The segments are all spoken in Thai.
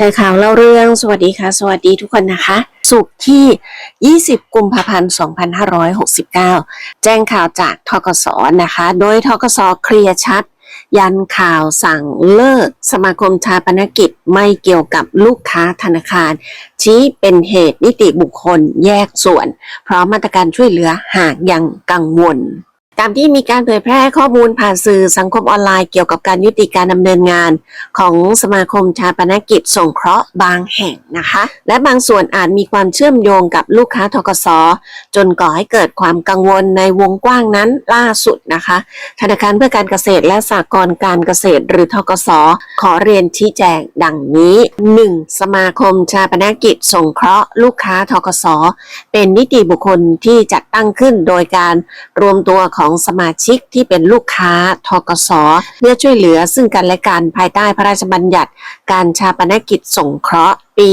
ชร์ข่าวเล่าเรื่อง สวัสดีค่ะ สวัสดีทุกคนนะคะ สุกร์ที่ 20 กุมภาพันธ์ 2569 แจ้งข่าวจากทกสนะคะ โดยทกสเคลียร์ชัด ยันข่าวสั่งเลิก สมาคมชาปนกิจไม่เกี่ยวกับลูกค้าธนาคาร ชี้เป็นเหตุนิติบุคคลแยกส่วนพร้อมมาตรการช่วยเหลือหากยังกังวล ตามที่มีการเผยแพร่ข้อมูลผ่านสื่อสังคมออนไลน์เกี่ยวกับการยุติการดำเนินงาน ของสมาคมชาปนกิจสงเคราะห์บางแห่งนะคะ และบางส่วนอาจมีความเชื่อมโยงกับลูกค้าทกสจนก่อให้เกิดความกังวลในวงกว้างนั้นล่าสุดนะคะ ธนาคารเพื่อการเกษตรและสหกรณ์การเกษตร หรือทกสขอเรียนชี้แจงดังนี้ 1. สมาคมชาปนกิจสงเคราะห์ลูกค้าทกสเป็นนิติบุคคลที่จัดตั้งขึ้นโดยการรวมตัวของสมาชิกที่เป็นลูกค้าทกสเพื่อช่วยเหลือซึ่งกันและกันภายใต้พระราชบัญญัติ การชาปนกิจสงเคราะห์ ปี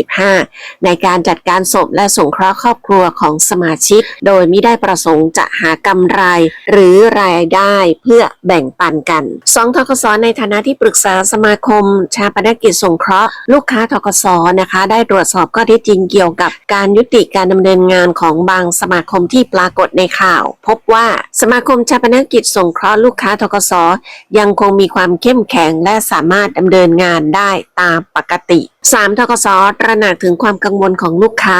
2545 ในการจัดการศพและสงเคราะห์ครอบครัวของสมาชิก โดยไม่ได้ประสงค์จะหากำไร หรือรายได้เพื่อแบ่งปันกันสองทกสในฐานะที่ปรึกษาสมาคม ชาปนกิจสงเคราะห์ ลูกค้าทกสนะคะ ได้ตรวจสอบข้อเท็จจริงเกี่ยวกับการยุติการดำเนินงานของบางสมาคมที่ปรากฏในข่าว พบว่าสมาคมชาปนกิจสงเคราะห์ลูกค้าทกสยังคงมีความเข้มแข็งและสามารถดำเนินงานได้ตามปกติ 3. ทกศตระหนักถึงความกังวลของลูกค้า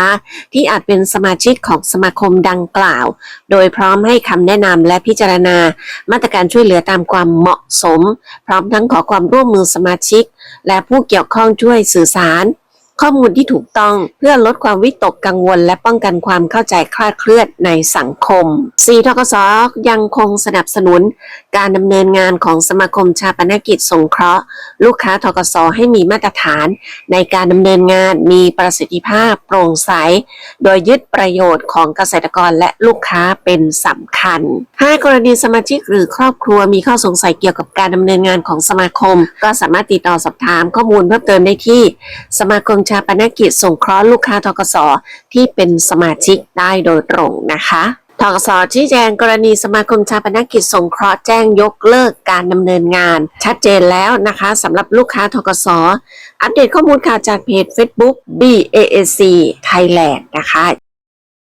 ที่อาจเป็นสมาชิกของสมาคมดังกล่าว โดยพร้อมให้คำแนะนำและพิจารณา มาตรการช่วยเหลือตามความเหมาะสม พร้อมทั้งขอความร่วมมือสมาชิก และผู้เกี่ยวข้องช่วยสื่อสาร ข้อมูลที่ถูกต้องเพื่อลดความวิตกกังวล และป้องกันความเข้าใจคลาดเคลื่อนในสังคม 4. ทกสยังคงสนับสนุน การดำเนินงานของสมาคมชาปนกิจสงเคราะห์ ลูกค้าทกสให้มีมาตรฐาน ในการดำเนินงานมีประสิทธิภาพโปร่งใส โดยยึดประโยชน์ของเกษตรกรและลูกค้าเป็นสำคัญถ้ากรณีสมาชิกหรือครอบครัวมีข้อสงสัยเกี่ยวกับการดำเนินงานของสมาคม ก็สามารถติดต่อสอบถามข้อมูลเพิ่มเติมได้ที่สมาคมชาปนกิจส่งเคราะห์ลูกค้าทกสที่เป็นสมาชิกได้โดยตรงนะคะทกสชี้แจงกรณีสมาคมชาปนกิจสงเคราะห์แจ้งยกเลิกการดำเนินงาน ชัดเจนแล้วนะคะสำหรับลูกค้าทกสอัปเดตข้อมูลข่าวจากเพจ Facebook BAAC Thailand นะคะ